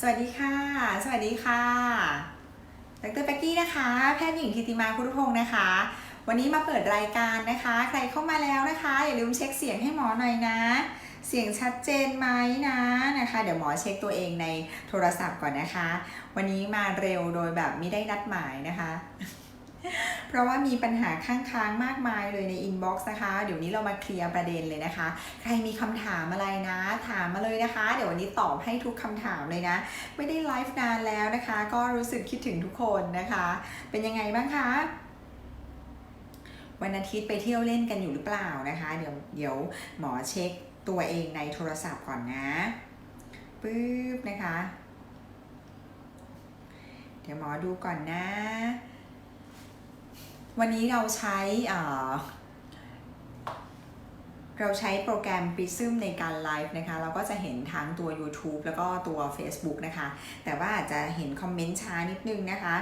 สวัสดีค่ะ สวัสดีค่ะ ดรแป็กกี้นะคะ แพทย์หญิงทิติมาพุทธพงศ์นะคะ วันนี้มาเปิดรายการนะคะ ใครเข้ามาแล้วนะคะ อย่าลืมเช็คเสียงให้หมอหน่อยนะ เสียงชัดเจนไหมนะนะคะ เดี๋ยวหมอเช็คตัวเองในโทรศัพท์ก่อนนะคะ วันนี้มาเร็วโดยแบบไม่ได้นัดหมายนะคะ เพราะว่ามีปัญหาข้างค้างมากมายเลยในอินบ็อกซ์นะคะ เดี๋ยวนี้เรามาเคลียร์ประเด็นเลยนะคะ ใครมีคำถามอะไรนะ ถามมาเลยนะคะ เดี๋ยววันนี้ตอบให้ทุกคำถามเลยนะ ไม่ได้ไลฟ์นานแล้วนะคะ ก็รู้สึกคิดถึงทุกคนนะคะ เป็นยังไงบ้างคะวันอาทิตย์ไปเที่ยวเล่นกันอยู่หรือเปล่านะคะ เดี๋ยวเดี๋ยวหมอเช็คตัวเองในโทรศัพท์ก่อนนะปึ๊บนะคะ เดี๋ยวหมอดูก่อนนะ วันนี้เราใช้เอ่อเราใช้โปรแกรม Prism ในการไลฟ์นะคะ เราก็จะเห็นทั้งตัว YouTube แล้วก็ตัว Facebook นะคะ แต่ว่าอาจจะเห็นคอมเมนต์ช้านิดนึงนะคะ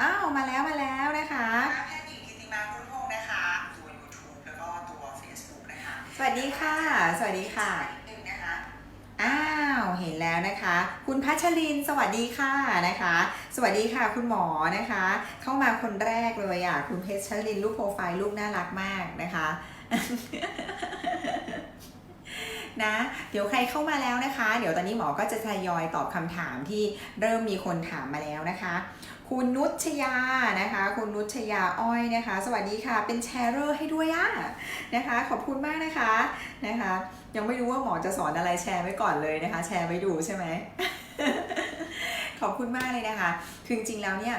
อ้าว มาแล้วมาแล้วนะคะแพทย์หญิงกิติมาคุณพงศ์นะคะ ตัว YouTube แล้วก็ตัว Facebook นะคะ สวัสดีค่ะ สวัสดีค่ะนิดนึงนะคะอ้าว เห็นแล้วนะคะ คุณพัชริน สวัสดีค่ะนะคะ สวัสดีค่ะคุณหมอนะคะ เข้ามาคนแรกเลยอะคุณเพชรลินลูกโปรไฟล์ลูกน่ารักมากนะคะ นะ เดี๋ยวใครเข้ามาแล้วนะคะ เดี๋ยวตอนนี้หมอก็จะทยอยตอบคำถามที่เริ่มมีคนถามมาแล้วนะคะ คุณนุชยานะคะ คุณนุชยาอ้อยนะคะ สวัสดีค่ะ เป็นแชร์เรอร์ให้ด้วยอะนะคะ ขอบคุณมากนะคะนะคะ ยังไม่รู้ว่าหมอจะสอนอะไรแชร์ไว้ก่อนเลยนะคะ แชร์ไว้ดูใช่ไหมขอบคุณมากเลยนะคะ คือจริงๆแล้วเนี่ย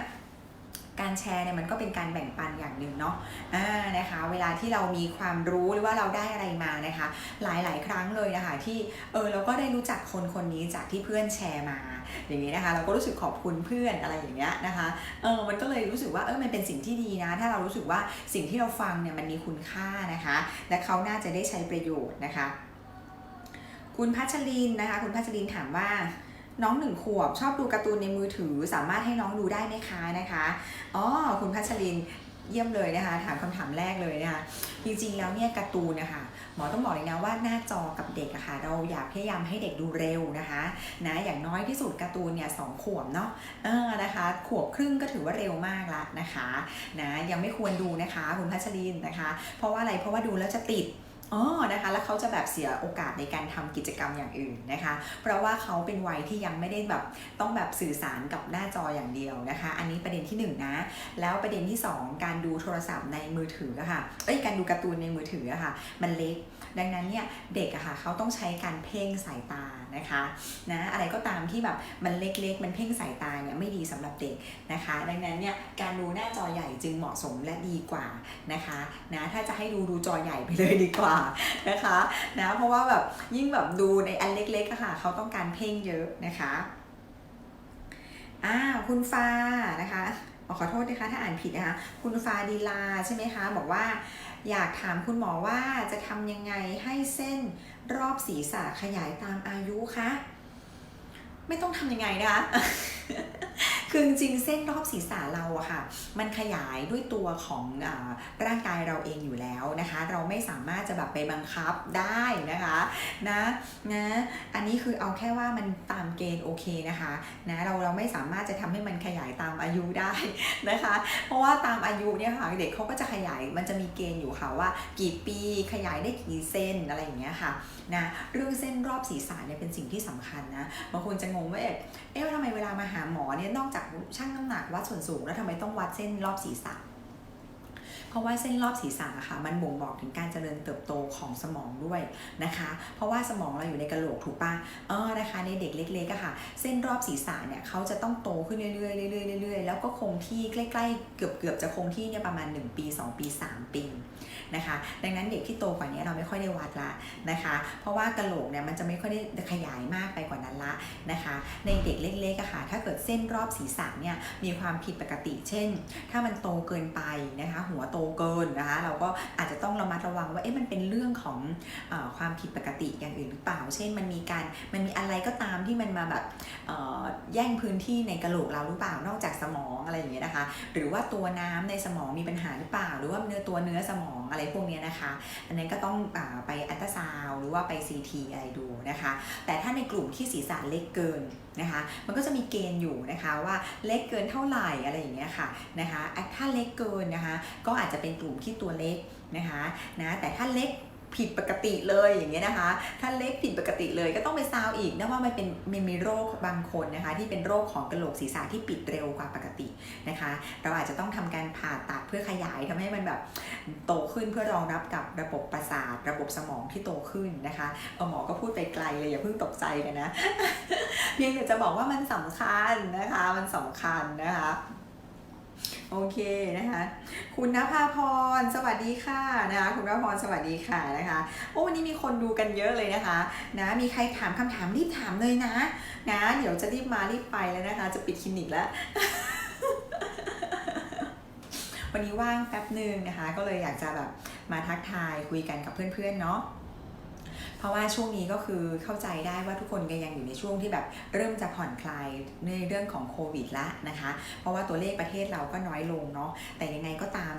การแชร์เนี่ยมันก็เป็นการแบ่งปันอย่างหนึ่งเนาะอ่านะคะ เวลาที่เรามีความรู้หรือว่าเราได้อะไรมานะคะ หลายๆ ครั้งเลยนะคะที่เออเราก็ได้รู้จักคนคนนี้จากที่เพื่อนแชร์มา อย่างนี้นะคะ เราก็รู้สึกขอบคุณเพื่อนอะไรอย่างเงี้ยนะคะเออมันก็เลยรู้สึกว่าเออมันเป็นสิ่งที่ดีนะ ถ้าเรารู้สึกว่าสิ่งที่เราฟังเนี่ยมันมีคุณค่านะคะ และเขาน่าจะได้ใช้ประโยชน์นะคะ คุณพัชรินนะคะ คุณพัชรินถามว่า น้องหนึ่งขวบชอบดูการ์ตูนในมือถือ สามารถให้น้องดูได้ไหมคะนะคะอ๋อคุณพัชรินเยี่ยมเลยนะคะ ถามคำถามแรกเลยนะคะจริงๆแล้วเนี่ยการ์ตูนนะคะหมอต้องบอกเลยนะว่าหน้าจอกับเด็กอะค่ะเราอยากพยายามให้เด็กดูเร็วนะคะนะอย่างน้อยที่สุดการ์ตูนเนี่ยสองขวบเนาะเออนะคะ ขวบครึ่งก็ถือว่าเร็วมากละนะคะนะยังไม่ควรดูนะคะคุณพัชรินนะคะ เพราะว่าอะไรเพราะว่าดูแล้วจะติด อ๋อนะคะแล้วเขาจะแบบเสียโอกาสในการทำกิจกรรมอย่างอื่นนะคะ เพราะว่าเขาเป็นวัยที่ยังไม่ได้แบบต้องแบบสื่อสารกับหน้าจออย่างเดียวนะคะ อันนี้ประเด็นที่1นงนะแล้วประเด็นที่ 2 การดูโทรศัพท์ในมือถืออะค่ะเอ้ยการดูการ์ตูนในมือถืออะค่ะ มันเล็ก ดังนั้นเนี่ยเด็กอะค่ะเขาต้องใช้การเพ่งสายตานะคะนะอะไรก็ตามที่แบบมันเล็กๆ มันเพ่งสายตาเนี่ยไม่ดีสำหรับเด็กนะคะ ดังนั้นเนี่ยการดูหน้าจอใหญ่จึงเหมาะสมและดีกว่านะคะนะถ้าจะให้ดูดูจอใหญ่ไปเลยดีกว่านะคะนะเพราะว่าแบบยิ่งแบบดูในอันเล็กๆอะค่ะเขาต้องการเพ่งเยอะนะคะอ่าคุณฟ้านะคะขอโทษนะคะถ้าอ่านผิดนะคะ คุณฟ้าดีลาใช่ไหมคะ บอกว่า อยากถามคุณหมอว่าจะทำยังไงให้เส้นรอบศีรษะขยายตามอายุคะ ไม่ต้องทำยังไงนะคะคือจริงเส้นรอบศีรษะเราอะค่ะ มันขยายด้วยตัวของอร่างกายเราเองอยู่แล้วนะคะ เราไม่สามารถจะแบบไปบังคับได้นะคะนะนะอันนี้คือเอาแค่ว่ามันตามเกณฑ์โอเคนะคะนะเราเราไม่สามารถจะทำให้มันข ยุได้นะคะ เพราะว่าตามอายุเนี่ยค่ะเด็กเขาก็จะขยายมันจะมีเกณฑ์อยู่ค่ะว่า กี่ปีขยายได้กี่เส้นอะไรอย่างเงี้ยค่ะนะเรื่องเส้นรอบศีรษะเนี่ยเป็นสิ่งที่สำคัญนะบางคนจะงงว่าเอ๊ะเอ๊ะทำไมเวลามาหาหมอเนี่ยนอกจากช่างน้ำหนักวัดส่วนสูงแล้วทำไมต้องวัดเส้นรอบศีรษะ ราะว่าเส้นรอบศีรษะอะค่ะมันบ่งบอกถึงการเจริญเติบโตของสมองด้วยนะคะ เพราะว่าสมองเราอยู่ในกระโหลกถูกปะเออนะคะในเด็กเล็กๆอะค่ะ เส้นรอบศีรษะเนี่ยเขาจะต้องโตขึ้นเรื่อยๆเรื่อยๆเรื่อยๆแล้วก็คงที่ใกล้ๆเกือบๆจะคงที่เนี่ยประมาณ 1 ปี 2 ปี 3 ปี นะคะ ดังนั้นเด็กที่โตกว่านี้เราไม่ค่อยได้วัดละนะคะ เพราะว่ากระโหลกเนี่ยมันจะไม่ค่อยได้ขยายมากไปกว่านั้นละนะคะ ในเด็กเล็กๆอะค่ะ ถ้าเกิดเส้นรอบศีรษะเนี่ยมีความผิดปกติ เช่น ถ้ามันโตเกินไปนะคะ หัวโตเกินนะคะ เราก็อาจจะต้องระมัดระวังว่าเอ๊ะมันเป็นเรื่องของอความผิดปกติอย่างอื่นหรือเปล่า เช่น มันมีการมันมีอะไรก็ตามที่มันมาแบบแย่งพื้นที่ในกระโหลกเราหรือเปล่านอกจากสมองอะไรอย่างเงี้ยนะคะ หรือว่าตัวน้ำในสมองมีปัญหาหรือเปล่า หรือว่าเนื้อตัวเนื้อสมองอะไรพวกนี้นะคะ อันนั้นก็ต้องอไปอัลตราซาวด์หรือว่าไป CT อะไรดูนะคะ แต่ถ้าในกลุ่มที่ศีรษะเล็กเกินนะคะ มันก็จะมีเกณฑ์อยู่นะคะว่าเล็กเกินเท่าไหร่อะไรอย่างเงี้ยค่ะนะคะ ถ้าเล็กเกินนะคะ ก็อาจจะเป็นกลุ่มที่ตัวเล็กนะคะนะแต่ถ้าเล็ก ผิดปกติเลยอย่างเงี้ยนะคะ ถ้าเล็กผิดปกติเลยก็ต้องไปซาวอีกนะว่ามันเป็นมันมีโรคบางคนนะคะ ที่เป็นโรคของกระโหลกศีรษะที่ปิดเร็วกว่าปกตินะคะ เราอาจจะต้องทำการผ่าตัดเพื่อขยายทำให้มันแบบโตขึ้นเพื่อรองรับกับระบบประสาท ระบบสมองที่โตขึ้นนะคะหมอก็พูดไปไกลเลยอย่าเพิ่งตกใจกันนะเพียงแต่จะบอกว่ามันสำคัญนะคะ มันสำคัญนะคะ โอเคนะคะ คุณนภาพร สวัสดีค่ะนะคะคุณนภาพรสวัสดีค่ะนะคะโอ้วันนี้มีคนดูกันเยอะเลยนะคะนะมีใครถามคำถามรีบถามเลยนะนะเดี๋ยวจะรีบมารีบไปแล้วนะคะ จะปิดคลินิกแล้ววันนี้ว่างแป๊บหนึ่งนะคะ ก็เลยอยากจะแบบมาทักทายคุยกันกับเพื่อนๆเนาะ เพราะว่าช่วงนี้ก็คือเข้าใจได้ว่าทุกคนก็ยังอยู่ในช่วงที่แบบเริ่มจะผ่อนคลายในเรื่องของโควิดละนะคะ เพราะว่าตัวเลขประเทศเราก็น้อยลงเนาะแต่ยังไงก็ตาม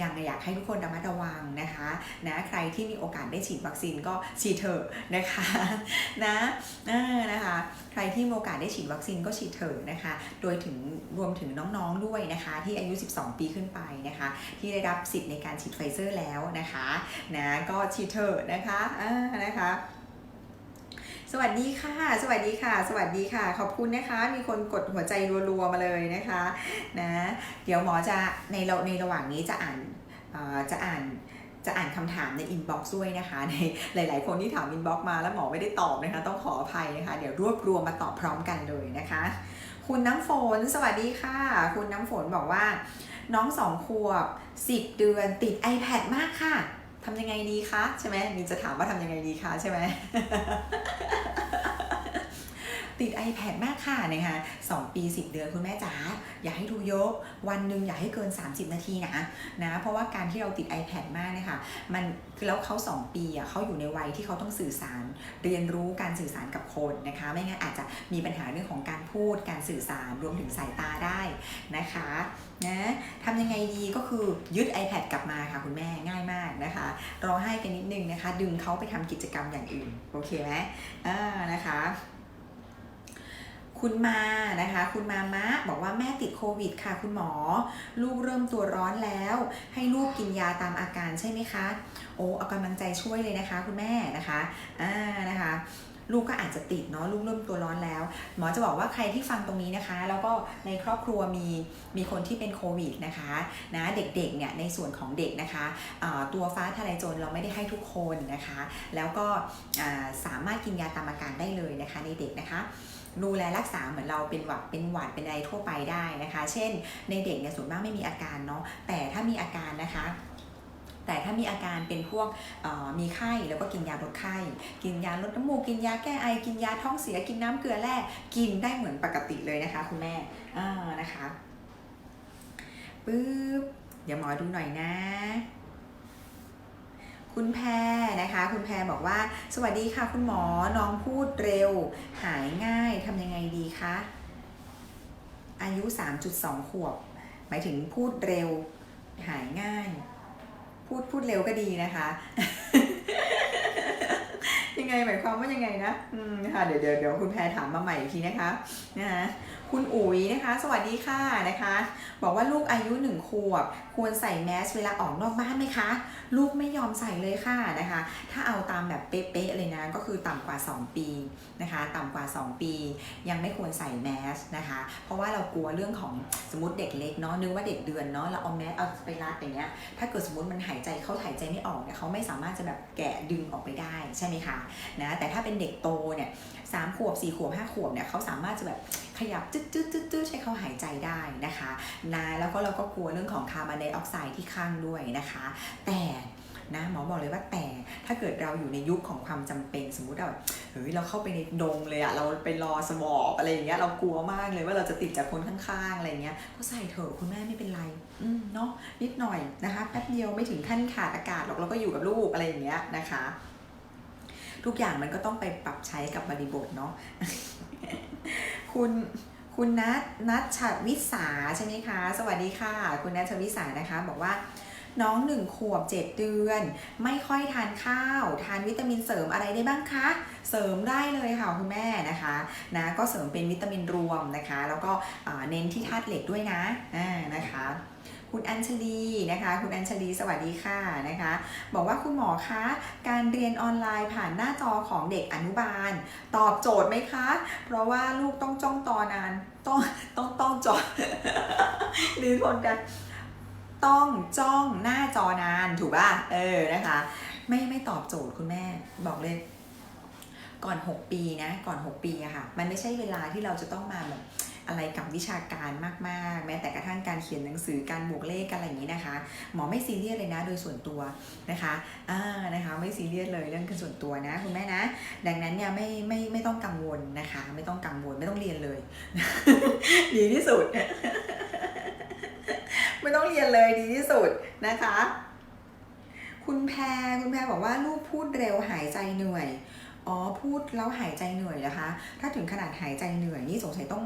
ยังอยากให้ทุกคนระมัดระวังนะคะนะใครที่มีโอกาสได้ฉีดวัคซีนก็ฉีดเถอะนะคะนะนะคะใครที่มีโอกาสได้ฉีดวัคซีนก็ฉีดเถอะนะคะ โดยถึงรวมถึงน้องๆด้วยนะคะ ที่อายุ 12 ปีขึ้นไปนะคะ ที่ได้รับสิทธิ์ในการฉีดไฟเซอร์แล้วนะคะนะก็ฉีดเถอะนะคะอ่านะคะ สวัสดีค่ะ สวัสดีค่ะ สวัสดีค่ะ ขอบคุณนะคะ มีคนกดหัวใจรัวๆมาเลยนะคะนะ เดี๋ยวหมอจะในเราในระหว่างนี้จะอ่านจะอ่านจะอ่านคำถามในอินบ็อกซ์ด้วยนะคะ ในหลาย ๆ คนที่ถามอินบ็อกซ์มาแล้วหมอไม่ได้ตอบนะคะ ต้องขออภัยนะคะ เดี๋ยวรวบรวมมาตอบพร้อมกันเลยนะคะ คุณน้ำฝนสวัสดีค่ะ คุณน้ำฝนบอกว่า น้องสองขวบ 10 เดือนติด iPad มากค่ะ ทำยังไงดีคะใช่ไหมมินจะถามว่าทำยังไงดีคะใช่ไหม ติด iPad มากค่ะนะคะ2ปี 10 เดือนคุณแม่จ๋าอย่าให้ดูยอะวันหนึ่งอย่าให้เกิน 30 นาทีนะนะเพราะว่าการที่เราติด iPad มากนะคะมันคือแล้วเขา 2 ปีอะเขาอยู่ในวัยที่เขาต้องสื่อสาร เรียนรู้การสื่อสารกับคนนะคะ ไม่งั้นอาจจะมีปัญหาเรื่องของการพูดการสื่อสารรวมถึงสายตาได้นะคะนะทำยังไงดีก็คือยึด iPad กลับมาค่ะคุณแม่ง่ายมากนะคะรอให้กันนิดนึงนะคะ ดึงเขาไปทำกิจกรรมอย่างอื่น โอเคไหมอ่านะคะ คุณมานะคะ คุณมามะบอกว่าแม่ติดโควิดค่ะคุณหมอ ลูกเริ่มตัวร้อนแล้ว ให้ลูกกินยาตามอาการใช่ไหมคะ โอ้เอากำลังใจช่วยเลยนะคะ คุณแม่นะคะอ่านะคะลูกก็อาจจะติดเนาะลูกเริ่มตัวร้อนแล้ว หมอจะบอกว่าใครที่ฟังตรงนี้นะคะ แล้วก็ในครอบครัวมีมีคนที่เป็นโควิดนะคะนะเด็กๆเนี่ยในส่วนของเด็กนะคะตัวฟ้าทะลายโจรเราไม่ได้ให้ทุกคนนะคะ แล้วก็สามารถกินยาตามอาการได้เลยนะคะในเด็กนะคะ ดูแลรักษาเหมือนเราเป็นหวัดเป็นหวัดเป็นอะไรทั่วไปได้นะคะ เช่น ในเด็กเนี่ยส่วนมากไม่มีอาการเนาะแต่ถ้ามีอาการนะคะแต่ถ้ามีอาการเป็นพวกมีไข้แล้วก็กินยาลดไข้ กินยาลดน้ำมูกกินยาแก้ไอ กินยาท้องเสียกินน้ำเกลือแร่กินได้เหมือนปกติเลยนะคะคุณแม่อ่านะคะปึ๊บเดี๋ยวหมอดูหน่อยนะ คุณแพรนะคะ คุณแพรบอกว่า สวัสดีค่ะ คุณหมอน้องพูดเร็ว หายง่ายทำยังไงดีคะอายุ 3.2 ขวบ หมายถึงพูดเร็ว หายง่าย พูดพูดเร็วก็ดีนะคะ ยังไงหมายความว่ายังไงนะ อืมค่ะเดี๋ยวเดี๋ยวเดี๋ยวคุณแพรถามมาใหม่อีกทีนะคะนะคะ คุณอุ๋ยนะคะ สวัสดีค่ะนะคะ บอกว่าลูกอายุหนึ่งขวบ ควรใส่แมสเวลาออกนอกบ้านไหมคะ ลูกไม่ยอมใส่เลยค่ะนะคะ ถ้าเอาตามแบบเป๊ะๆเลยนะก็คือต่ำกว่า 2 ปีนะคะ ต่ำกว่า 2 ปี ยังไม่ควรใส่แมสนะคะ เพราะว่าเรากลัวเรื่องของสมมติเด็กเล็กเนาะนึกว่าเด็กเดือนเนาะเราเอาแมสเอาไปรัดอย่างเงี้ยถ้าเกิดสมมติมันหายใจเขาหายใจไม่ออกเนี่ยเขาไม่สามารถจะแบบแกะดึงออกไปได้ใช่ไหมคะนะแต่ถ้าเป็นเด็กโตเนี่ยสามขวบสี่ขวบห้าขวบเนี่ยเขาสามารถจะแบบ ขยับจึ๊ดจึ๊ดจึ๊ดจึ๊ดให้เขาหายใจได้นะคะนะแล้วก็เราก็กลัวเรื่องของคาร์บอนไดออกไซด์ที่ข้างด้วยนะคะ แต่นะหมอบอกเลยว่าแต่ถ้าเกิดเราอยู่ในยุคของความจำเป็นสมมุติเราแบบเฮ้ยเราเข้าไปในดงเลยอะเราไปรอสวอปอะไรอย่างเงี้ยเรากลัวมากเลยว่าเราจะติดจากคนข้างๆอะไรเงี้ยก็ใส่เถอะคุณแม่ไม่เป็นไรอืมเนาะนิดหน่อยนะคะแป๊บเดียวไม่ถึงขั้นขาดอากาศหรอกเราก็อยู่กับลูกอะไรอย่างเงี้ยนะคะ ทุกอย่างมันก็ต้องไปปรับใช้กับบริบทเนาะ คุณคุณนัทนัทชัดวิสาใช่ไหมคะ สวัสดีค่ะ คุณนัทชัดวิสานะคะ บอกว่าน้องหนึ่งขวบเจ็ดเดือน ไม่ค่อยทานข้าว ทานวิตามินเสริมอะไรได้บ้างคะ เสริมได้เลยค่ะคุณแม่นะคะนะก็เสริมเป็นวิตามินรวมนะคะ แล้วก็เน้นที่ธาตุเหล็กด้วยนะนะคะ คุณอัญชลีนะคะ คุณอัญชลีสวัสดีค่ะนะคะ บอกว่าคุณหมอคะการเรียนออนไลน์ผ่านหน้าจอของเด็กอนุบาล ตอบโจทย์ไหมคะ เพราะว่าลูกต้องจ้องตอนานต้องต้องต้องจอหรือคนกันต้องจ้องหน้าจอนานถูกป่ะเออนะคะ ไม่ไม่ตอบโจทย์คุณแม่บอกเลยก่อน 6 ปีนะ ก่อน 6 ปีอะค่ะ มันไม่ใช่เวลาที่เราจะต้องมาแบบ อะไรกับวิชาการมาก ๆ แม้แต่กระทั่งการเขียนหนังสือการบวกเลขกันอะไรอย่างนี้นะคะ หมอไม่ซีเรียสเลยนะโดยส่วนตัวนะคะอ่านะคะไม่ซีเรียสเลยเรื่องส่วนตัวนะคุณแม่นะ ดังนั้นเนี่ยไม่ไม่ไม่ต้องกังวลนะคะ ไม่ต้องกังวลไม่ต้องเรียนเลย ดีที่สุด ไม่ต้องเรียนเลยดีที่สุดนะคะคุณแพรคุณแพรบอกว่าลูกพูดเร็วหายใจเหนื่อย อ๋อพูดแล้วหายใจเหนื่อยนะคะ ถ้าถึงขนาดหายใจเหนื่อยนี่สงสัยต้อง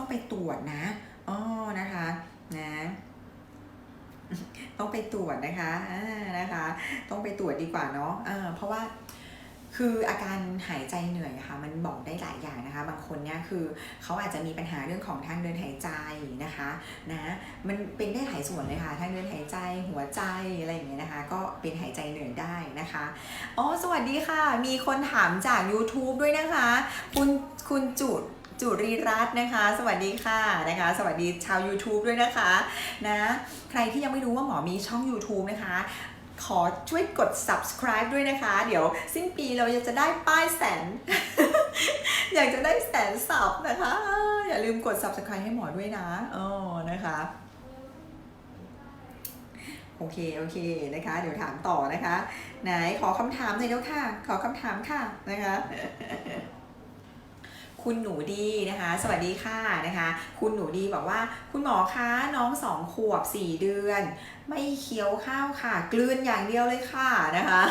ต้องไปตรวจนะอ๋อนะคะนะต้องไปตรวจนะคะนะคะ ต้องไปตรวจดีกว่าเนาะอ่าเพราะว่าคืออาการหายใจเหนื่อยอะค่ะมันบอกได้หลายอย่างนะคะ บางคนเนี่ยคือเขาอาจจะมีปัญหาเรื่องของทางเดินหายใจนะคะนะมันเป็นได้หลายส่วนเลยค่ะทางเดินหายใจหัวใจอะไรอย่างเงี้ยนะคะ ก็เป็นหายใจเหนื่อยได้นะคะอ๋อสวัสดีค่ะ มีคนถามจาก YouTube ด้วยนะคะ คุณคุณจุด จุรีรัตน์นะคะ สวัสดีค่ะนะคะ สวัสดีชาว YouTube ด้วยนะคะนะใครที่ยังไม่รู้ว่าหมอมีช่อง YouTube นะคะขอช่วยกด subscribe ด้วยนะคะ เดี๋ยวสิ้นปีเราจะได้ป้ายแสน อยากจะได้แสนสับนะคะ อย่าลืมกด subscribe ให้หมอด้วยนะอ๋อนะคะ โอเค โอเคนะคะ เดี๋ยวถามต่อนะคะ ไหนขอคำถามหน่อยแล้วค่ะ ขอคำถามค่ะนะคะ คุณหนูดีนะคะ สวัสดีค่ะนะคะ คุณหนูดีบอกว่า คุณหมอคะน้องสองขวบสี่เดือน ไม่เคี้ยวข้าวค่ะ กลืนอย่างเดียวเลยค่ะนะคะ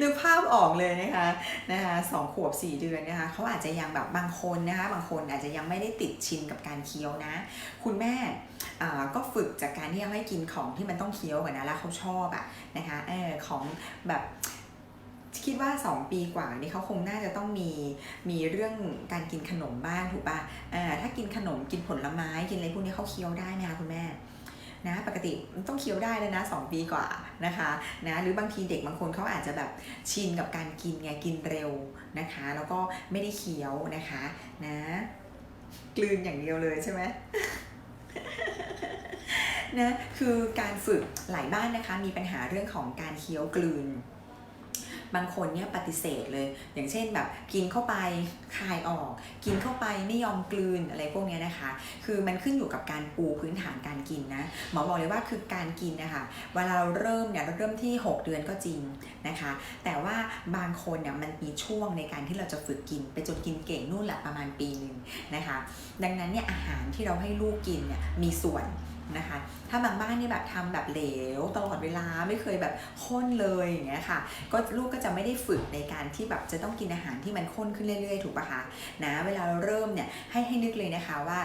นึกภาพออกเลยนะคะนะคะสองขวบสี่เดือนนะคะเขาอาจจะยังแบบบางคนนะคะบางคนอาจจะยังไม่ได้ติดชินกับการเคี้ยวนะ คุณแม่ก็ฝึกจากการที่ยังให้กินของที่มันต้องเคี้ยวก่อนนะแล้วเขาชอบอะนะคะเออของแบบ คิดว่า 2 ปีกว่านี่เขาคงน่าจะต้องมีมีเรื่องการกินขนมบ้างถูกป่ะอ่าถ้ากินขนมกินผลไม้กินอะไรพวกนี้เขาเคี้ยวได้ไหมคะคุณแม่นะปกติต้องเคี้ยวได้เลยนะ2ปีกว่านะคะนะหรือบางทีเด็กบางคนเขาอาจจะแบบชินกับการกินไงกินเร็วนะคะ แล้วก็ไม่ได้เคี้ยวนะคะนะกลืนอย่างเดียวเลยใช่ไหมนะคือการฝึกหลายบ้านนะคะมีปัญหาเรื่องของการเคี้ยวกลืน บางคนเนี่ยปฏิเสธเลย อย่างเช่นแบบกินเข้าไปคายออก กินเข้าไปไม่ยอมกลืนอะไรพวกนี้นะคะ คือมันขึ้นอยู่กับการปูพื้นฐานการกินนะหมอบอกเลยว่าคือการกินนะคะเวลาเราเริ่มเนี่ยเราเริ่มที่ 6 เดือนก็จริงนะคะ แต่ว่าบางคนเนี่ยมันมีช่วงในการที่เราจะฝึกกิน ไปจนกินเก่งนู่นแหละประมาณปีหนึ่งนะคะ ดังนั้นเนี่ยอาหารที่เราให้ลูกกินเนี่ยมีส่วน นะคะ ถ้าบางบ้านนี่แบบทำแบบเหลวตลอดเวลาไม่เคยแบบข้นเลยอย่างเงี้ยค่ะ ก็ลูกก็จะไม่ได้ฝึกในการที่แบบจะต้องกินอาหารที่มันข้นขึ้นเรื่อยๆ ถูกปะคะนะเวลาเราเริ่มเนี่ยให้ให้นึกเลยนะคะว่า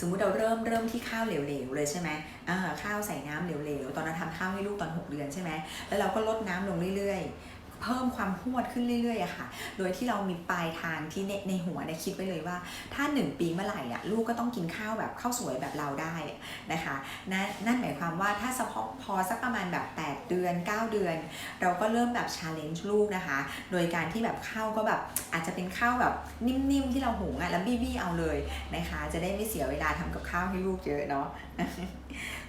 สมมุติเราเริ่มเริ่มที่ข้าวเหลวๆเลยใช่ไหมอ่าข้าวใส่น้ำเหลวๆ ตอนเราทำข้าวให้ลูกตอน 6 เดือนใช่ไหมแล้วเราก็ลดน้ำลงเรื่อยๆ เพิ่มความหวดขึ้นเรื่อยๆอะค่ะ โดยที่เรามีปลายทางที่ในในหัวเนี่ยคิดไว้เลยว่า ถ้า 1 ปีเมื่อไหร่อะลูกก็ต้องกินข้าวแบบข้าวสวยแบบเราได้นะคะนนั่นหมายความว่าถ้าเฉพาะพอสักประมาณแบบ 8 เดือน 9 เดือน เราก็เริ่มแบบชาเลนจ์ลูกนะคะ โดยการที่แบบข้าวก็แบบอาจจะเป็นข้าวแบบนิ่มๆที่เราหุงอะแล้วบี้ๆเอาเลยนะคะ จะได้ไม่เสียเวลาทำกับข้าวให้ลูกเยอะเนาะ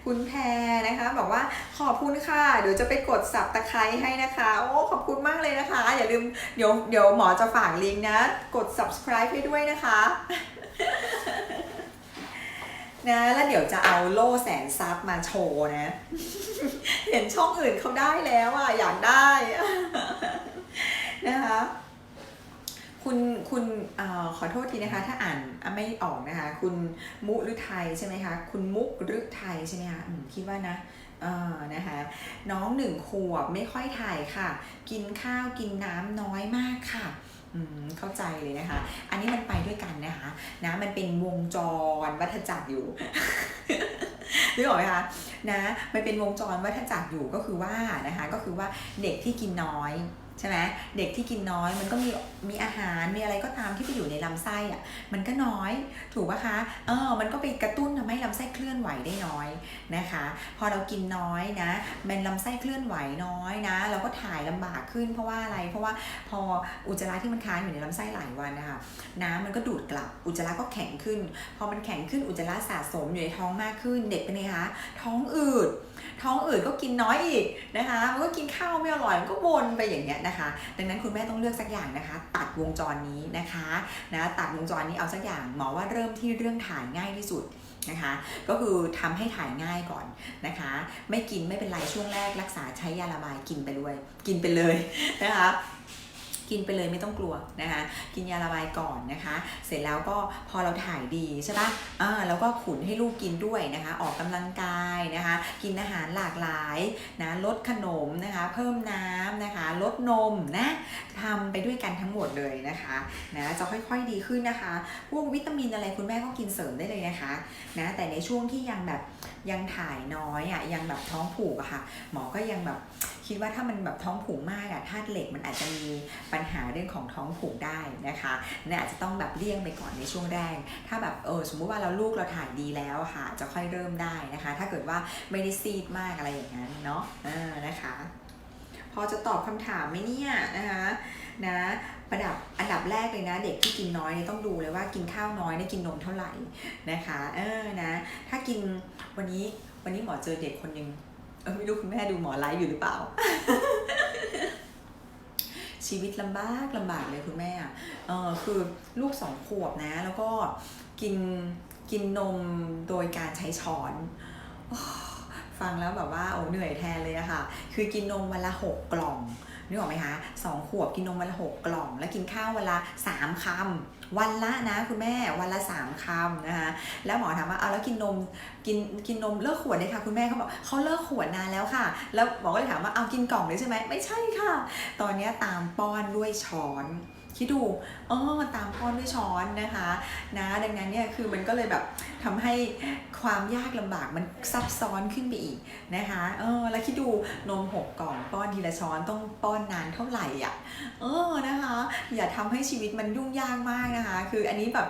คุณแพรนะคะบอกว่าขอบคุณค่ะ เดี๋ยวจะไปกดสับตะไคร้ให้นะคะ โอ้ขอบคุณมากเลยนะคะ อย่าลืมเดี๋ยวเดี๋ยวหมอจะฝากลิงก์นะ กด subscribe ให้ด้วยนะคะนะแล้วเดี๋ยวจะเอาโล่แสนซับมาโชว์นะ เห็นช่องอื่นเขาได้แล้วอะ อยากได้นะคะ คุณคุณอขอโทษทีนะคะ ถ้าอ่านไม่ออกนะคะ คุณมุหรือไทยใช่ไหมคะ คุณมุกหรือไทยใช่ไหมคะมคิดว่านะนะคะน้องหนึ่งขวบไม่ค่อยถ่ายค่ะ กินข้าวกินน้ำน้อยมากค่ะเข้าใจเลยนะคะ อันนี้มันไปด้วยกันนะคะนะมันเป็นวงจรวัฏจักรอยู่นึกออกไหมคะนะมันเป็นวงจรวัฏจักรอยู่ก็คือว่านะคะก็คือว่าเด็กที่กินน้อย ใช่ไหมเด็กที่กินน้อยมันก็มีมีอาหารมีอะไรก็ตามที่ไปอยู่ในลำไส้อะมันก็น้อยถูกปะคะเออมันก็ไปกระตุ้นทำให้ลำไส้เคลื่อนไหวได้น้อยนะคะ พอเรากินน้อยนะมันลำไส้เคลื่อนไหวน้อยนะ เราก็ถ่ายลำบากขึ้นเพราะว่าอะไร เพราะว่าพออุจจาระที่มันค้างอยู่ในลำไส้หลายวันนะคะน้ำมันก็ดูดกลับอุจจาระก็แข็งขึ้น พอมันแข็งขึ้นอุจจาระสะสมอยู่ในท้องมากขึ้นเด็กเป็นไงคะท้องอืดท้องอืดก็กินน้อยอีกนะคะมันก็กินข้าวไม่อร่อยมันก็วนไปอย่างเงี้ยนะคะ ดังนั้นคุณแม่ต้องเลือกสักอย่างนะคะ ตัดวงจรนี้นะคะนะตัดวงจรนี้เอาสักอย่างหมอว่าเริ่มที่เรื่องถ่ายง่ายที่สุดนะคะ ก็คือทำให้ถ่ายง่ายก่อนนะคะ ไม่กินไม่เป็นไรช่วงแรกรักษาใช้ยาระบายกินไปด้วย กินไปเลยนะคะ กินไปเลยไม่ต้องกลัวนะคะ กินยาระบายก่อนนะคะ เสร็จแล้วก็พอเราถ่ายดีใช่ปะอ่าแล้วก็ขุนให้ลูกกินด้วยนะคะ ออกกำลังกายนะคะ กินอาหารหลากหลายนะลดขนมนะคะ เพิ่มน้ำนะคะ ลดนมนะทำไปด้วยกันทั้งหมดเลยนะคะนะจะค่อยๆดีขึ้นนะคะ พวกวิตามินอะไรคุณแม่ก็กินเสริมได้เลยนะคะนะแต่ในช่วงที่ยังแบบยังถ่ายน้อยอะยังแบบท้องผูกอะค่ะ หมอก็ยังแบบ คิดว่าถ้ามันแบบท้องผูกมากอะธาตุเหล็กมันอาจจะมีปัญหาเรื่องของท้องผูกได้นะคะเนี่ยอาจจะต้องแบบเลี่ยงไปก่อนในช่วงแรก ถ้าแบบเออสมมุติว่าเราลูกเราถ่ายดีแล้วค่ะ จะค่อยเริ่มได้นะคะ ถ้าเกิดว่าไม่ได้ซีดมากอะไรอย่างนั้นเนาะเออนะคะพอจะตอบคำถามไหมเนี่ยนะคะนะประดับอันดับแรกเลยนะ เด็กที่กินน้อยเนี่ยต้องดูเลยว่ากินข้าวน้อยเนี่ยกินนมเท่าไหร่นะคะ เออนะ ถ้ากินวันนี้วันนี้หมอเจอเด็กคนหนึ่ง ไม่รู้คุณแม่ดูหมอไลฟ์อยู่หรือเปล่า ชีวิตลำบากลำบากเลยคุณแม่อะเออคือลูกสองขวบนะ แล้วก็กินกินนมโดยการใช้ช้อนฟังแล้วแบบว่าโอ้เหนื่อยแทนเลยอะค่ะ คือกินนมวันละหกกล่อง นึกออกไหมคะสองขวบกินนมวันละหกกล่อง แล้วกินข้าววันละสามคำวันละนะคุณแม่วันละสามคำนะคะแล้วหมอถามว่าเอาแล้วกินนมกินกินนมเลิกขวดเลยค่ะ คุณแม่เขาบอกเขาเลิกขวดนานแล้วค่ะ แล้วหมอก็เลยถามว่าเอากินกล่องเลยใช่ไหมไม่ใช่ค่ะ ตอนนี้ตามป้อนด้วยช้อน คิดดูเออตามป้อนด้วยช้อนนะคะนะดังนั้นเนี่ยคือมันก็เลยแบบทำให้ความยากลำบากมันซับซ้อนขึ้นไปอีกนะคะเออแล้วคิดดูนมหกกล่องป้อนทีละช้อนต้องป้อนนานเท่าไหร่อะเออนะคะ อย่าทำให้ชีวิตมันยุ่งยากมากนะคะ คืออันนี้แบบ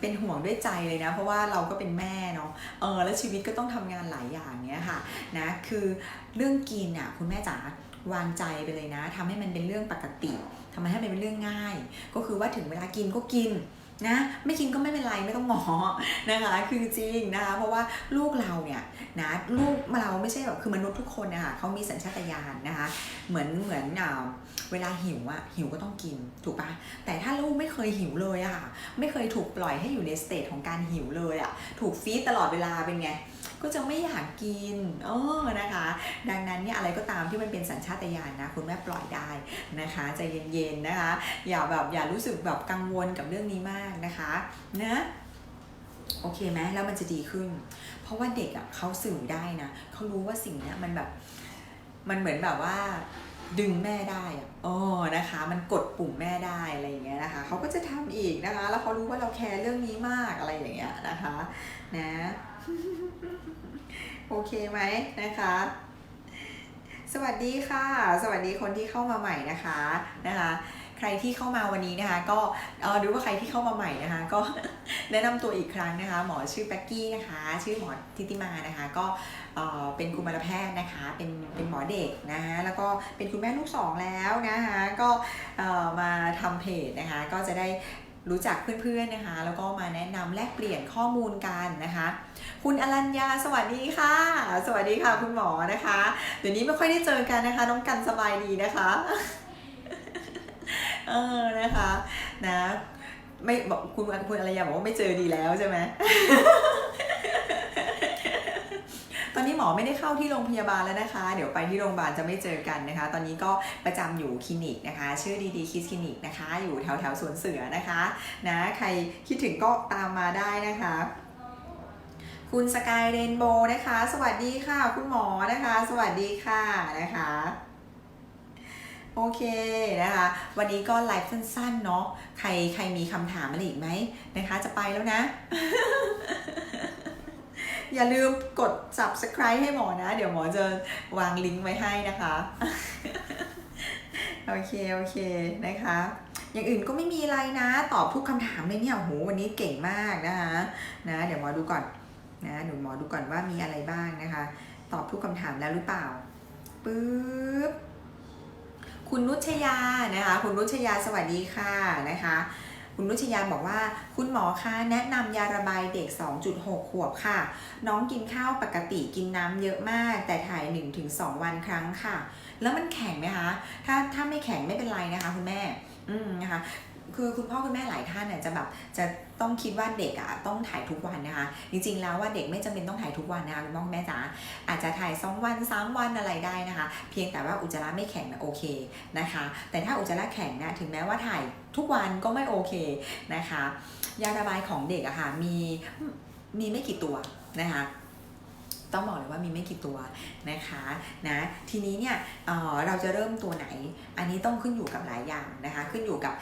เป็นห่วงด้วยใจเลยนะ เพราะว่าเราก็เป็นแม่เนาะเออแล้วชีวิตก็ต้องทำงานหลายอย่างเนี้ยค่ะนะคือเรื่องกินอะคุณแม่จ๋าวางใจไปเลยนะทำให้มันเป็นเรื่องปกติ ทำไมให้มันเป็นเรื่องง่าย ก็คือว่าถึงเวลากินก็กินนะไม่กินก็ไม่เป็นไรไม่ต้องหมอนะคะ คือจริงนะคะเพราะว่าลูกเราเนี่ยนะลูกเราไม่ใช่แบบคือมนุษย์ทุกคนนะคะเขามีสัญชาตญาณนะคะ เหมือนเหมือนอ่าเวลาหิวอะหิวก็ต้องกินถูกปะแต่ถ้าลูกไม่เคยหิวเลยอะค่ะไม่เคยถูกปล่อยให้อยู่ในสเตจของการหิวเลยอะถูกฟีดตลอดเวลาเป็นไง ก็จะไม่อยากกินเออนะคะ ดังนั้นเนี่ยอะไรก็ตามที่มันเป็นสัญชาตญาณนะคุณแม่ปล่อยได้นะคะใจเย็นๆนะคะ อย่าแบบอย่ารู้สึกแบบกังวลกับเรื่องนี้มากนะคะนะโอเคไหมแล้วมันจะดีขึ้น เพราะว่าเด็กอะเขาสื่อได้นะเขารู้ว่าสิ่งนี้มันแบบมันเหมือนแบบว่าดึงแม่ได้อะโอ้นะคะ มันกดปุ่มแม่ได้อะไรอย่างเงี้ยนะคะ เขาก็จะทำอีกนะคะ แล้วเขารู้ว่าเราแคร์เรื่องนี้มากอะไรอย่างเงี้ยนะคะ นะ โอเคไหมนะคะ สวัสดีค่ะ สวัสดีคนที่เข้ามาใหม่นะคะนะคะใครที่เข้ามาวันนี้นะคะ ก็เออหรือว่าใครที่เข้ามาใหม่นะคะ ก็แนะนำตัวอีกครั้งนะคะ หมอชื่อแบ็กกี้นะคะ ชื่อหมอทิติมานะคะ ก็เอ่อเป็นกุมารแพทย์นะคะ เป็นเป็นหมอเด็กนะคะแล้วก็เป็นคุณแม่ลูกสองแล้วนะคะ ก็เอ่อมาทำเพจนะคะ ก็จะได้ รู้จักเพื่อนๆนะคะ แล้วก็มาแนะนำแลกเปลี่ยนข้อมูลกันนะคะ คุณอรัญญาสวัสดีค่ะ สวัสดีค่ะคุณหมอนะคะ เดี๋ยวนี้ไม่ค่อยได้เจอกันนะคะ น้องกันสบายดีนะคะเออนะคะนะไม่บอกคุณคุณอรัญญาบอกว่าไม่เจอดีแล้วใช่ไหม อนนี้หมอไม่ได้เข้าที่โรงพยาบาลแล้วนะคะ เดี๋ยวไปที่โรงพยาบาลจะไม่เจอกันนะคะ ตอนนี้ก็ประจำอยู่คลินิกนะคะ ชื่อดีดีคิสคลินิกนะคะ อยู่แถวแถวสวนเสือนะคะนะใครคิดถึงก็ตามมาได้นะคะคคุณสกายเรนโบว์นะคะ สวัสดีค่ะ คุณหมอนะคะ สวัสดีค่ะนะคะโอเคนะคะ วันนี้ก็ไลฟ์สั้นๆเนาะใครใครมีคำถามอะไรอีกไหมนะคะ จะไปแล้วนะ อย่าลืมกด subscribe ให้หมอนะ เดี๋ยวหมอจะวางลิงก์ไว้ให้นะคะ โอเค โอเคนะคะ อย่างอื่นก็ไม่มีอะไรนะ ตอบทุกคำถามเลยเนี่ยโอ้โหวันนี้เก่งมากนะคะนะเดี๋ยวหมอดูก่อนนะหนูหมอดูก่อนว่ามีอะไรบ้างนะคะ ตอบทุกคำถามแล้วหรือเปล่าปึ๊บคุณนุชยานะคะ คุณนุชยาสวัสดีค่ะนะคะ คุณนุชยาบอกว่า คุณหมอคะแนะนำยาระบายเด็ก 2.6 ขวบค่ะ น้องกินข้าวปกติกินน้ำเยอะมาก แต่ถ่าย 1-2 วันครั้งค่ะ แล้วมันแข็งไหมคะ ถ้าถ้าไม่แข็งไม่เป็นไรนะคะคุณแม่ อืมนะคะคือคุณพ่อคุณแม่หลายท่านเนี่ยจะแบบจะ ต้องคิดว่าเด็กอะต้องถ่ายทุกวันนะคะ จริงๆแล้วว่าเด็กไม่จำเป็นต้องถ่ายทุกวันนะคะคุณพ่อคุณแม่จ๋าอาจจะถ่าย 2 วัน 3 วันอะไรได้นะคะ เพียงแต่ว่าอุจจาระไม่แข็งนะโอเคนะคะ แต่ถ้าอุจจาระแข็งนะถึงแม้ว่าถ่ายทุกวันก็ไม่โอเคนะคะ ยาระบายของเด็กอะค่ะมีมีไม่กี่ตัวนะคะ ต้องบอกเลยว่ามีไม่กี่ตัวนะคะนะทีนี้เนี่ยเเราจะเริ่มตัวไหน อันนี้ต้องขึ้นอยู่กับหลายอย่างนะคะ ขึ้นอยู่กับ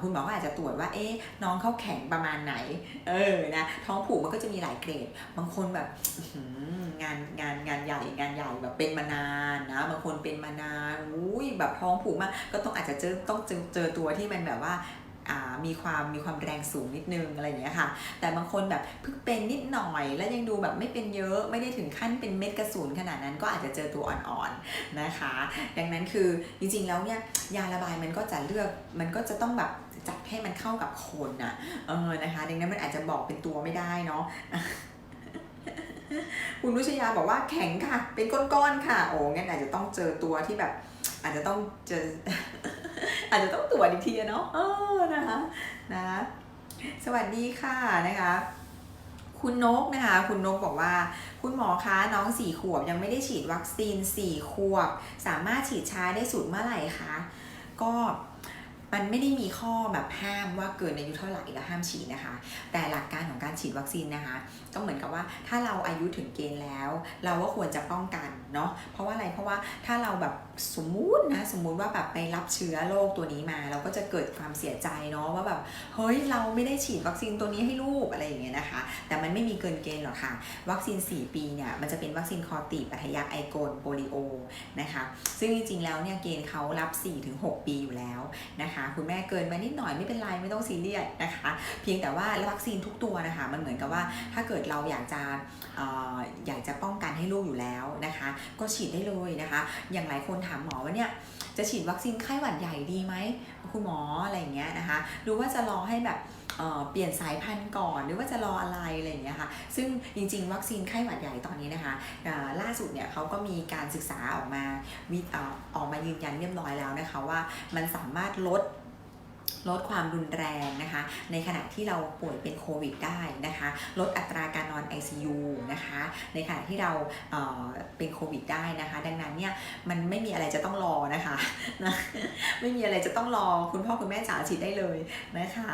คุณหมอก็อาจจะตรวจว่าเอ๊ะน้องเขาแข็งประมาณไหนเออนะท้องผูกมันก็จะมีหลายเกรด บางคนแบบงานงานงานใหญ่งานใหญ่แบบเป็นมานานนะบางคนเป็นมานานอุ้ยแบบท้องผูกมากก็ต้องอาจจะเจอต้องเจอเจอตัวที่มันแบบว่า มีความมีความแรงสูงนิดนึงอะไรอย่างเงี้ยค่ะ แต่บางคนแบบเพิ่งเป็นนิดหน่อย แล้วยังดูแบบไม่เป็นเยอะไม่ได้ถึงขั้นเป็นเม็ดกระสุนขนาดนั้นก็อาจจะเจอตัวอ่อนๆนะคะ ดังนั้นคือจริงๆแล้วเนี่ยยาระบายมันก็จะเลือกมันก็จะต้องแบบจัดให้มันเข้ากับคนนะเออนะคะ ดังนั้นมันอาจจะบอกเป็นตัวไม่ได้เนาะคุณนุชยาบอกว่าแข็งค่ะ เป็นก้อนๆค่ะ โอ้งั้นอาจจะต้องเจอตัวที่แบบ อาจจะต้องเจออาจจะต้องตรวจอีกทีอะเนาะเออนะคะนะสวัสดีค่ะนะคะคุณนกนะคะ คุณนกบอกว่า คุณหมอคะน้องสี่ขวบยังไม่ได้ฉีดวัคซีนสี่ขวบ สามารถฉีดช้าได้สุดเมื่อไหร่คะก็มันไม่ได้มีข้อแบบห้ามว่าเกินอายุเท่าไหร่แล้วห้ามฉีดนะคะ แต่หลักการของการฉีดวัคซีนนะคะ ก็เหมือนกับว่าถ้าเราอายุถึงเกณฑ์แล้ว เราก็ควรจะป้องกันเนาะเพราะว่าอะไรเพราะว่าถ้าเราแบบ สมมุตินะสมมุติว่าแบบไปรับเชื้อโรคตัวนี้มา เราก็จะเกิดความเสียใจเนาะว่าแบบเฮ้ยเราไม่ได้ฉีดวัคซีนตัวนี้ให้ลูกอะไรอย่างเงี้ยนะคะ แต่มันไม่มีเกินเกณฑ์หรอกค่ะ วัคซีน 4 ปีเนี่ยมันจะเป็นวัคซีนคอตีบัธยักไอโกนโปลิโอนะคะซึ่งจริงๆแล้วเนี่ยเกณฑ์เขารับ 4-6 ปีอยู่แล้วนะคะคุณแม่เกินมานิดหน่อยไม่เป็นไรไม่ต้องซีเรียสนะคะ เพียงแต่ว่าวัคซีนทุกตัวนะคะมันเหมือนกับว่าถ้าเกิดเราอยากจะอออยากจะป้องกันให้ลูกอยู่แล้วนะคะ ก็ฉีดได้เลยนะคะ อย่างหลายคนถามหมอว่าเนี่ยจะฉีดวัคซีนไข้หวัดใหญ่ดีไหมคุณหมออะไรอย่างเงี้ยนะคะหรือว่าจะรอให้แบบเเปลี่ยนสายพันธุ์ก่อนหรือว่าจะรออะไรอะไรอย่างเงี้ยค่ะ ซึ่งจริงๆ วัคซีนไข้หวัดใหญ่ตอนนี้นะคะล่าสุดเนี่ยเขาก็มีการศึกษาออกมาออกมายืนยันเรียบร้อยแล้วนะคะว่ามันสามารถลด ลดความรุนแรงนะคะ ในขณะที่เราป่วยเป็นโควิดได้นะคะ ลดอัตราการนอน ICU นะคะ ในขณะที่เราเเป็นโควิดได้นะคะ ดังนั้นเนี่ยมันไม่มีอะไรจะต้องรอนะคะนะไม่มีอะไรจะต้องรอคุณพ่อคุณแม่จ๋าฉีดได้เลยนะคะ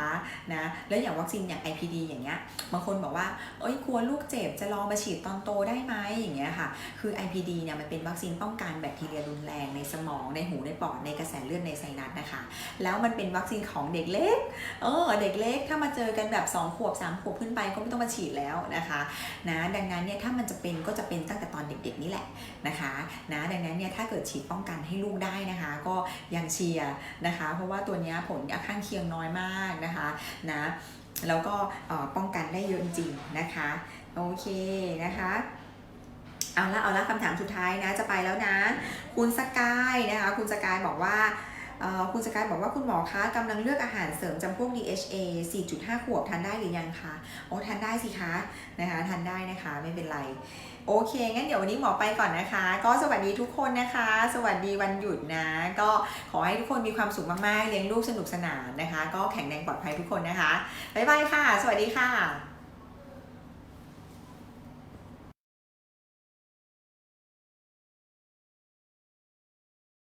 นะแล้วอย่างวัคซีนอย่าง IPD อย่างเงี้ยบางคนบอกว่าเอ้ยกลัวลูกเจ็บจะรอมาฉีดตอนโตได้ไหมอย่างเงี้ยค่ะ คือ IPD เนี่ยมันเป็นวัคซีนป้องกันแบคทีเรียรุนแรงในสมองในหูในปอดในกระแสเลือดในไซนัสนะคะ แล้วมันเป็นวัคซีนของเด็กเล็ก เออ เด็กเล็กถ้ามาเจอกันแบบ 2 ขวบ 3 ขวบขึ้นไปก็ไม่ต้องมาฉีดแล้วนะคะนะดังนั้นเนี่ยถ้ามันจะเป็นก็จะเป็นตั้งแต่ตอนเด็กๆนี่แหละนะคะนะดังนั้นเนี่ยถ้าเกิดฉีดป้องกันให้ลูกได้นะคะ ก็ยังเชียร์นะคะ เพราะว่าตัวนี้ผลข้างเคียงน้อยมากนะคะนะแล้วก็ป้องกันได้เยอะจริงๆนะคะโอเคนะคะเอาละเอาละคำถามสุดท้ายนะจะไปแล้วนะ คุณสกายนะคะคุณสกายบอกว่า คุณสกายบอกว่าคุณหมอคะกำลังเลือกอาหารเสริมจำพวก DHA 4.5 ขวบทานได้หรือยังคะโอ้ทานได้สิคะนะคะทานได้นะคะไม่เป็นไร โอเค งั้นเดี๋ยววันนี้หมอไปก่อนนะคะ ก็สวัสดีทุกคนนะคะ สวัสดีวันหยุดนะ ก็ขอให้ทุกคนมีความสุขมากๆ เลี้ยงลูกสนุกสนานนะคะ ก็แข็งแรงปลอดภัยทุกคนนะคะบ๊ายบายค่ะ สวัสดีค่ะ